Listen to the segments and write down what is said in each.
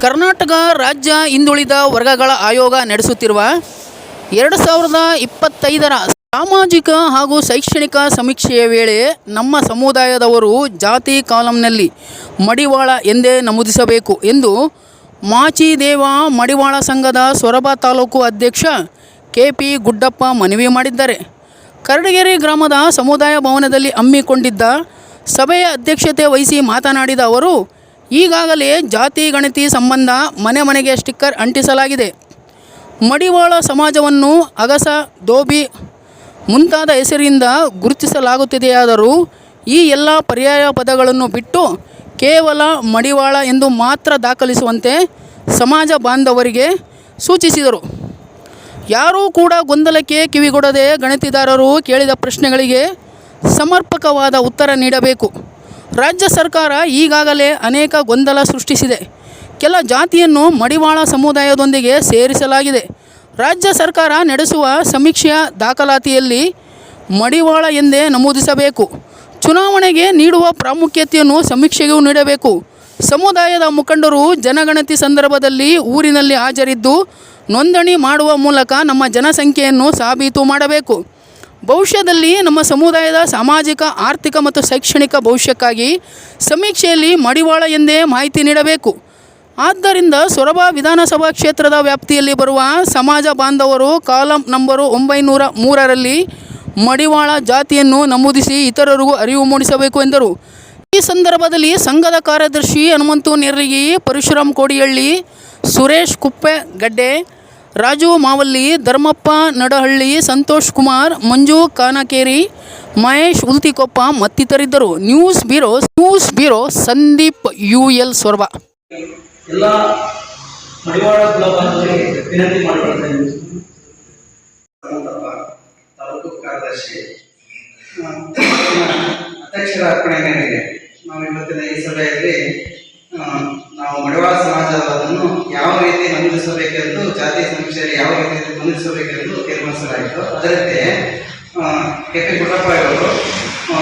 ಕರ್ನಾಟಕ ರಾಜ್ಯ ಹಿಂದುಳಿದ ವರ್ಗಗಳ ಆಯೋಗ ನಡೆಸುತ್ತಿರುವ ಎರಡು ಸಾವಿರದ ಇಪ್ಪತ್ತೈದರ ಸಾಮಾಜಿಕ ಹಾಗೂ ಶೈಕ್ಷಣಿಕ ಸಮೀಕ್ಷೆಯ ವೇಳೆ ನಮ್ಮ ಸಮುದಾಯದವರು ಜಾತಿ ಕಾಲಂನಲ್ಲಿ ಮಡಿವಾಳ ಎಂದೇ ನಮೂದಿಸಬೇಕು ಎಂದು ಮಾಚಿದೇವ ಮಡಿವಾಳ ಸಂಘದ ಸೊರಬ ತಾಲೂಕು ಅಧ್ಯಕ್ಷ ಕೆ ಪಿ ಗುಡ್ಡಪ್ಪ ಮನವಿ ಮಾಡಿದ್ದಾರೆ. ಕರಡಗೆರೆ ಗ್ರಾಮದ ಸಮುದಾಯ ಭವನದಲ್ಲಿ ಹಮ್ಮಿಕೊಂಡಿದ್ದ ಸಭೆಯ ಅಧ್ಯಕ್ಷತೆ ವಹಿಸಿ ಮಾತನಾಡಿದ ಅವರು ಈಗಾಗಲೇ ಜಾತಿ, ಗಣತಿ ಸಂಬಂಧ ಮನೆ ಮನೆಗೆ ಸ್ಟಿಕ್ಕರ್ ಅಂಟಿಸಲಾಗಿದೆ. ಮಡಿವಾಳ ಸಮಾಜವನ್ನು ಅಗಸ ದೋಬಿ ಮುಂತಾದ ಹೆಸರಿಂದ ಗುರುತಿಸಲಾಗುತ್ತಿದೆಯಾದರೂ ಈ ಎಲ್ಲ ಪರ್ಯಾಯ ಪದಗಳನ್ನು ಬಿಟ್ಟು ಕೇವಲ ಮಡಿವಾಳ ಎಂದು ಮಾತ್ರ ದಾಖಲಿಸುವಂತೆ ಸಮಾಜ ಬಾಂಧವರಿಗೆ ಸೂಚಿಸಿದರು. ಯಾರೂ ಕೂಡ ಗೊಂದಲಕ್ಕೆ ಕಿವಿಗೊಡದೆ ಗಣತಿದಾರರು ಕೇಳಿದ ಪ್ರಶ್ನೆಗಳಿಗೆ ಸಮರ್ಪಕವಾದ ಉತ್ತರ ನೀಡಬೇಕು. ರಾಜ್ಯ ಸರ್ಕಾರ ಈಗಾಗಲೇ ಅನೇಕ ಗೊಂದಲ ಸೃಷ್ಟಿಸಿದೆ. ಕೆಲ ಜಾತಿಯನ್ನು ಮಡಿವಾಳ ಸಮುದಾಯದೊಂದಿಗೆ ಸೇರಿಸಲಾಗಿದೆ. ರಾಜ್ಯ ಸರ್ಕಾರ ನಡೆಸುವ ಸಮೀಕ್ಷೆಯ ದಾಖಲಾತಿಯಲ್ಲಿ ಮಡಿವಾಳ ಎಂದೇ ನಮೂದಿಸಬೇಕು. ಚುನಾವಣೆಗೆ ನೀಡುವ ಪ್ರಾಮುಖ್ಯತೆಯನ್ನು ಸಮೀಕ್ಷೆಗೂ ನೀಡಬೇಕು. ಸಮುದಾಯದ ಮುಖಂಡರು ಜನಗಣತಿ ಸಂದರ್ಭದಲ್ಲಿ ಊರಿನಲ್ಲಿ ಹಾಜರಿದ್ದು ನೋಂದಣಿ ಮಾಡುವ ಮೂಲಕ ನಮ್ಮ ಜನಸಂಖ್ಯೆಯನ್ನು ಸಾಬೀತು ಮಾಡಬೇಕು. ಭವಿಷ್ಯದಲ್ಲಿ ನಮ್ಮ ಸಮುದಾಯದ ಸಾಮಾಜಿಕ, ಆರ್ಥಿಕ ಮತ್ತು ಶೈಕ್ಷಣಿಕ ಭವಿಷ್ಯಕ್ಕಾಗಿ ಸಮೀಕ್ಷೆಯಲ್ಲಿ ಮಡಿವಾಳ ಎಂದೇ ಮಾಹಿತಿ ನೀಡಬೇಕು. ಆದ್ದರಿಂದ ಸೊರಬ ವಿಧಾನಸಭಾ ಕ್ಷೇತ್ರದ ವ್ಯಾಪ್ತಿಯಲ್ಲಿ ಬರುವ ಸಮಾಜ ಬಾಂಧವರು ಕಾಲಂ ನಂಬರು ಒಂಬೈನೂರ ಮೂರರಲ್ಲಿ ಮಡಿವಾಳ ಜಾತಿಯನ್ನು ನಮೂದಿಸಿ ಇತರರಿಗೂ ಅರಿವು ಮೂಡಿಸಬೇಕು ಎಂದರು. ಈ ಸಂದರ್ಭದಲ್ಲಿ ಸಂಘದ ಕಾರ್ಯದರ್ಶಿ ಹನುಮಂತು ನೆರ್ರಿಗಿ, ಪರಶುರಾಮ್ ಕೋಡಿಹಳ್ಳಿ, ಸುರೇಶ್ ಕುಪ್ಪೆ ಗಡ್ಡೆ ರಾಜು ಮಾವಲ್ಲಿ, ಧರ್ಮಪ್ಪ, ನಡಹಳ್ಳಿ, ಸಂತೋಷ್ ಕುಮಾರ್, ಮಂಜು ಕಾನಕೇರಿ, ಮಹೇಶ್ ಉಲ್ತಿಕೊಪ್ಪ ಮತ್ತಿತರಿದ್ದರು. News bureau news bureau, Sandeep U L Soraba ಅಧ್ಯಕ್ಷರ ಅರ್ಪಣೆ ನಾವು ಇವತ್ತಿನ ಈ ಸಭೆಯಲ್ಲಿ ನಾವು ಮಡಿವಾಳ ಸಮಾಜವನ್ನು ಯಾವ ರೀತಿ ನಮೂದಿಸಬೇಕೆಂದು ಜಾತಿ ಸಮೀಕ್ಷೆಯಲ್ಲಿ ಯಾವ ರೀತಿ ನಮೂದಿಸಬೇಕೆಂದು ತೀರ್ಮಾನಿಸಲಾಯಿತು. ಅದರಂತೆ ಕೆ ಪಿ ಗುಡ್ಡಪ್ಪ ಅವರು ಆ,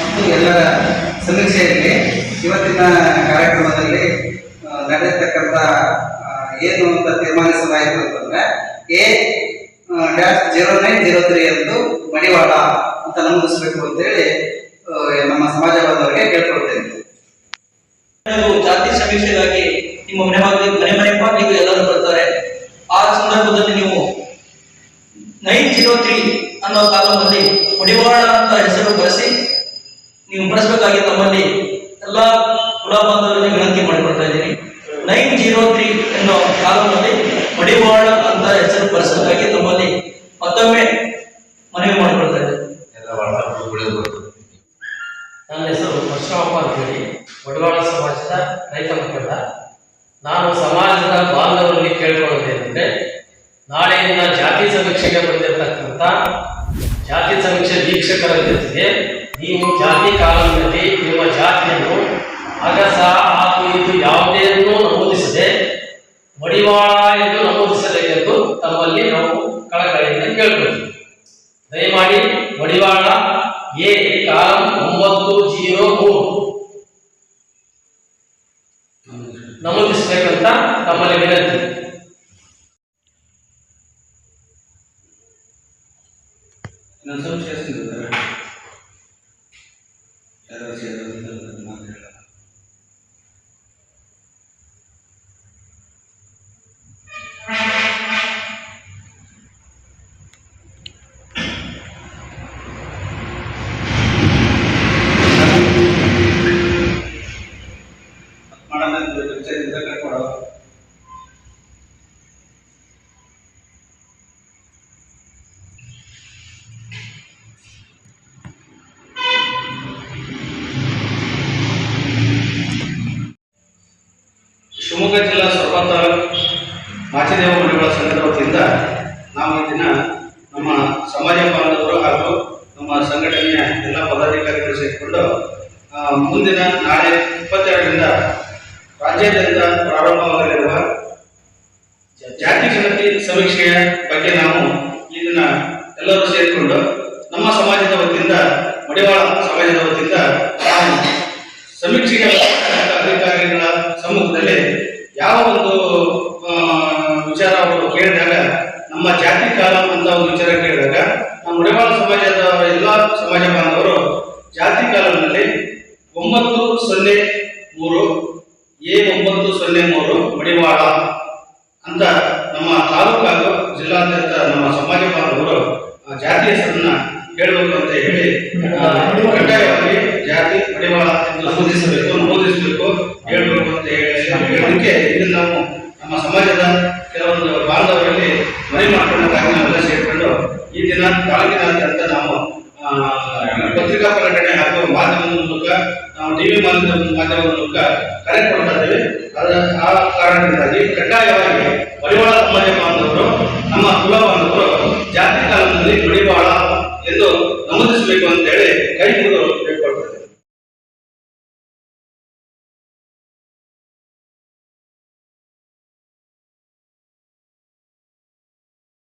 ಮತ್ತು ಎಲ್ಲರ ಸಮೀಕ್ಷೆಯಲ್ಲಿ ಇವತ್ತಿನ ಕಾರ್ಯಕ್ರಮದಲ್ಲಿ ನಡೆಯತಕ್ಕಂಥ ಏನು ಅಂತ ತೀರ್ಮಾನಿಸಲಾಯಿತು ಅಂತಂದ್ರೆ A dash zero nine zero three ಎಂದು ಮಡಿವಾಳ ಅಂತ ನಮೂದಿಸಬೇಕು ಅಂತೇಳಿ ನಮ್ಮ ಸಮಾಜವಾದವರಿಗೆ ಕೇಳ್ಕೊಳ್ತೇನೆ ಜಾತಿ ಸಮೀಕ್ಷೆಗಾಗಿ ನಿಮ್ಮ ಮನೆ ಬಾಗಿಲು ಮನೆ ಮನೆ ಬಾಗಿಲಿಗೆ ಎಲ್ಲರೂ ಬರ್ತಾರೆ. ಆ ಸಂದರ್ಭದಲ್ಲಿ ನೀವು ನೈನ್ ಜೀರೋ ತ್ರೀ ಅನ್ನೋ ಕಾಲದಲ್ಲಿ ಮಡಿವಾಳ ಅಂತ ಹೆಸರು ಬಳಸಿ ನೀವು ಬಳಸಬೇಕಾಗಿ ತಮ್ಮಲ್ಲಿ ಎಲ್ಲ ಕುಲ ವಿನಂತಿ ಮಾಡಿಕೊಡ್ತಾ ಇದ್ದೀನಿ. ನೈನ್ ಜೀರೋ ತ್ರೀ ಅನ್ನೋ ಕಾಲದಲ್ಲಿ ಮಡಿವಾಳ ಅಂತ ಹೆಸರು ಬಳಸಬೇಕಾಗಿ ತಮ್ಮಲ್ಲಿ ಮತ್ತೊಮ್ಮೆ ಮನವಿ ಮಾಡಿಕೊಡ್ತಾ ಇದ್ದೀನಿ ನನ್ನ ಹೆಸರು ಪರಶುರಾಮಪ್ಪ ಅಂತೇಳಿ ಒಡವಾಳ ಸಮಾಜದ ರೈತ ಮುಖಂಡ ನಾನು ಸಮಾಜದ ಬಾಂಧವರಲ್ಲಿ ಕೇಳ್ಕೊಳ್ಳೋದೇನೆಂದ್ರೆ ನಾಳೆಯಿಂದ ಜಾತಿ ಸಮೀಕ್ಷೆಗೆ ಬಂದಿರತಕ್ಕಂಥ ಜಾತಿ ಸಮೀಕ್ಷೆ ವೀಕ್ಷಕರ ಜೊತೆಗೆ ನೀವು ಜಾತಿ ಕಾಲದಲ್ಲಿ ನಿಮ್ಮ ಜಾತಿಯನ್ನು ಅಗಸ ಆತು ಇದು ಯಾವುದೇನೂ ನಮೂದಿಸದೆ, ಮಡಿವಾಳ ಎಂದು ನಮೂದಿಸಬೇಕೆಂದು ತಮ್ಮಲ್ಲಿ ನಾವು ಕಳಕಳಿಯಿಂದ ಕೇಳ್ಕೊಳ್ತೀವಿ ದಯಮಾಡಿ ಮಡಿವಾಳ ಎ ಕಾಲಂ ಒಂಬತ್ತು ಜೀರೋ ಮೂರು. ನಮೂದಿಸಬೇಕಂತ ತಮ್ಮಲ್ಲಿ ವಿನಂತಿ. ಇನ್ನೊಂದು ಸ್ವಲ್ಪ ಸೇರಿಸ್ತಿದ್ದಾರೆ ಯಾರು ಶಿವಮೊಗ್ಗ ಜಿಲ್ಲಾ ಸರ್ವತ ಮಾಚಿದೇವ ಮಡಿವಾಳ ಸಂಘದ ವತಿಯಿಂದ ನಾವು ಈ ದಿನ ನಮ್ಮ ಸಮಾಜ ಬಾಂಧವರು ಹಾಗೂ ನಮ್ಮ ಸಂಘಟನೆಯ ಎಲ್ಲ ಪದಾಧಿಕಾರಿಗಳು ಸೇರಿಕೊಂಡು ಮುಂದಿನ ನಾಳೆ ಇಪ್ಪತ್ತೆರಡರಿಂದ ರಾಜ್ಯಾದ್ಯಂತ ಪ್ರಾರಂಭವಾಗಲಿರುವ ಜಾತಿ ಗಣತಿ ಸಮೀಕ್ಷೆಯ ಬಗ್ಗೆ ನಾವು ಈ ದಿನ ಎಲ್ಲರೂ ಸೇರಿಕೊಂಡು ನಮ್ಮ ಸಮಾಜದ ವತಿಯಿಂದ, ಮಡಿವಾಳ ಸಮಾಜದ ವತಿಯಿಂದ ಸಮೀಕ್ಷೆಗೆ ಬರ್ತಕ್ಕಂಥ ಅಧಿಕಾರಿಗಳ ಸಮ್ಮುಖದಲ್ಲಿ ಯಾವ ಒಂದು ವಿಚಾರ ಅವರು ಕೇಳಿದಾಗ, ನಮ್ಮ ಜಾತಿ ಕಾಲ ಅಂತ ಒಂದು ವಿಚಾರ ಕೇಳಿದಾಗ, ನಮ್ಮ ಮುಡಿವಾಳ ಸಮಾಜದ ಎಲ್ಲ ಸಮಾಜ ಬಾಂಧವರು ಜಾತಿ ಕಾಲಂನಲ್ಲಿ ಒಂಬತ್ತು ಸೊನ್ನೆ ಮೂರು, ಎ ಒಂಬತ್ತು ಸೊನ್ನೆ ಮೂರು ಮಡಿವಾಳ ಅಂತ ನಮ್ಮ ತಾಲೂಕು ಜಿಲ್ಲಾದ್ಯಂತ ನಮ್ಮ ಸಮಾಜ ಬಾಂಧವರು ಜಾತಿ ಹೆಸರನ್ನ ಹೇಳಬೇಕು ಅಂತ ಹೇಳಿ ಕಡ್ಡಾಯವಾಗಿ ಜಾತಿ ಪಡೆಯುವ ನಮೂದಿಸಬೇಕು ನಮೂದಿಸಬೇಕು ಹೇಳಬೇಕು ಅಂತ ಹೇಳಿ ಇಲ್ಲಿ ನಾವು ನಮ್ಮ ಸಮಾಜದ ಕೆಲವೊಂದು ಬಾಂಧವರಲ್ಲಿ ಮನೆ ಮಾಡ್ಕೊಂಡಾಗ ಸೇರ್ಕೊಂಡು ಈ ದಿನ ತಾಲೂಕಿನಾದ್ಯಂತ ನಾವು ಪತ್ರಿಕಾ ಪ್ರಕಟಣೆ ಹಾಗೂ ಮಾಧ್ಯಮದ ಮೂಲಕ ನಾವು ಟಿವಿ ಮಾಧ್ಯಮದ ಮಾಧ್ಯಮದ ಮೂಲಕ ಕರೆ ಕೊಡ್ತಾ ಇದ್ದೇವೆ. ಆ ಕಾರಣದಿಂದಾಗಿ ಕಡ್ಡಾಯವಾಗಿ ಮಡಿವಾಳ ಸಮಾಜ ಬಾಂಧವರು, ನಮ್ಮ ಕುಲ ಬಾಂಧವರು ಜಾತಿ ಕಾಲದಲ್ಲಿ ಮಡಿವಾಳ ಎಂದು ಗಮನಿಸಬೇಕು ಅಂತ ಹೇಳಿ ಕೈ ಮುಗಿದು ಕೇಳ್ಕೊಳ್ತದೆ